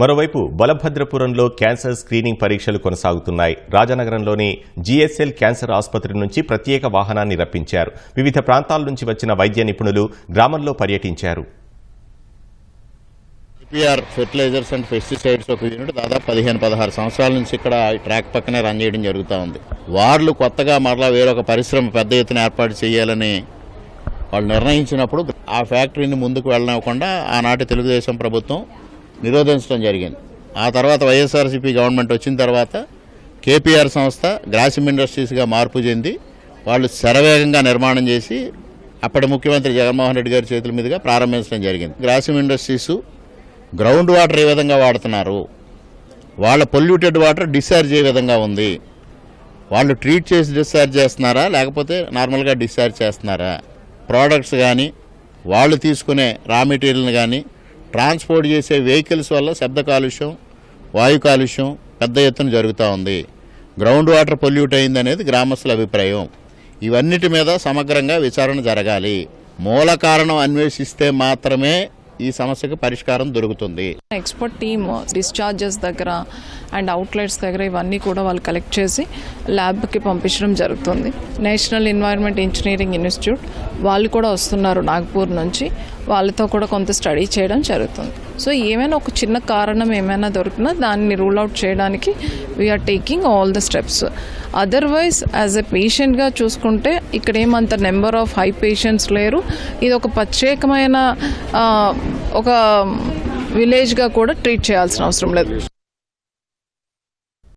మరోవైపు బలభద్రపురంలో cancer screening పరీక్షలు కొనసాగుతున్నాయి. రాజానగరంలోని జీఎస్ఎల్ క్యాన్సర్ ఆసుపత్రి నుంచి ప్రత్యేక వాహనాన్ని రప్పించారు. వివిధ ప్రాంతాల నుంచి వచ్చిన వైద్య నిపుణులు గ్రామంలో పర్యటించారు. పిఆర్ ఫెర్టిలైజర్స్ అండ్ పెస్టిసైడ్స్ ఒక యూనిట్ దాదాపు పదిహేను పదహారు సంవత్సరాల నుంచి ఇక్కడ ఈ ట్రాక్ పక్కనే రన్ చేయడం జరుగుతూ ఉంది. వాళ్ళు కొత్తగా మరలా వేరొక పరిశ్రమ పెద్ద ఎత్తున ఏర్పాటు చేయాలని వాళ్ళు నిర్ణయించినప్పుడు ఆ ఫ్యాక్టరీని ముందుకు వెళ్ళనివ్వకుండా ఆనాటి తెలుగుదేశం ప్రభుత్వం నిరోధించడం జరిగింది. ఆ తర్వాత వైఎస్ఆర్సీపీ గవర్నమెంట్ వచ్చిన తర్వాత కేపీఆర్ సంస్థ గ్రాసిమ్ ఇండస్ట్రీస్గా మార్పు చెంది వాళ్ళు శరవేగంగా నిర్మాణం చేసి అప్పటి ముఖ్యమంత్రి జగన్మోహన్ రెడ్డి గారి చేతుల మీదుగా ప్రారంభించడం జరిగింది. గ్రాసిమ్ ఇండస్ట్రీస్ గ్రౌండ్ వాటర్ ఏ విధంగా వాడుతున్నారు? వాళ్ళ పొల్యూటెడ్ వాటర్ డిశ్చార్జ్ ఏ విధంగా ఉంది? వాళ్ళు ట్రీట్ చేసి డిశ్చార్జ్ చేస్తున్నారా? లేకపోతే నార్మల్గా డిశ్చార్జ్ చేస్తున్నారా? ప్రోడక్ట్స్ కానీ వాళ్ళు తీసుకునే రా మెటీరియల్ని కానీ ట్రాన్స్పోర్ట్ చేసే వెహికల్స్ వల్ల శబ్ద కాలుష్యం వాయు కాలుష్యం పెద్ద ఎత్తున జరుగుతూ ఉంది. గ్రౌండ్ వాటర్ పొల్యూట్ అయింది అనేది గ్రామస్తుల అభిప్రాయం. ఇవన్నిటి మీద సమగ్రంగా విచారణ జరగాలి. మూల కారణం అన్వేషిస్తే మాత్రమే ఈ సమస్యకు పరిష్కారం దొరుకుతుంది. ఎక్స్పర్ట్ టీమ్ డిశ్చార్జెస్ దగ్గర అండ్ అవుట్లెట్స్ దగ్గర ఇవన్నీ కూడా వాళ్ళు కలెక్ట్ చేసి ల్యాబ్కి పంపించడం జరుగుతుంది. నేషనల్ ఎన్వైర్న్మెంట్ ఇంజనీరింగ్ ఇన్స్టిట్యూట్ వాళ్ళు కూడా వస్తున్నారు నాగ్పూర్ నుంచి. వాళ్ళతో కూడా కొంత స్టడీ చేయడం జరుగుతుంది. సో ఏమైనా ఒక చిన్న కారణం ఏమైనా దొరికినా దాన్ని రూల్ అవుట్ చేయడానికి we're taking all the steps otherwise as a పేషెంట్గా చూసుకుంటే ఇక్కడ ఏమంత నెంబర్ ఆఫ్ హై పేషెంట్స్ లేరు. ఇది ఒక ప్రత్యేకమైన ఒక విలేజ్గా కూడా ట్రీట్ చేయాల్సిన అవసరం లేదు.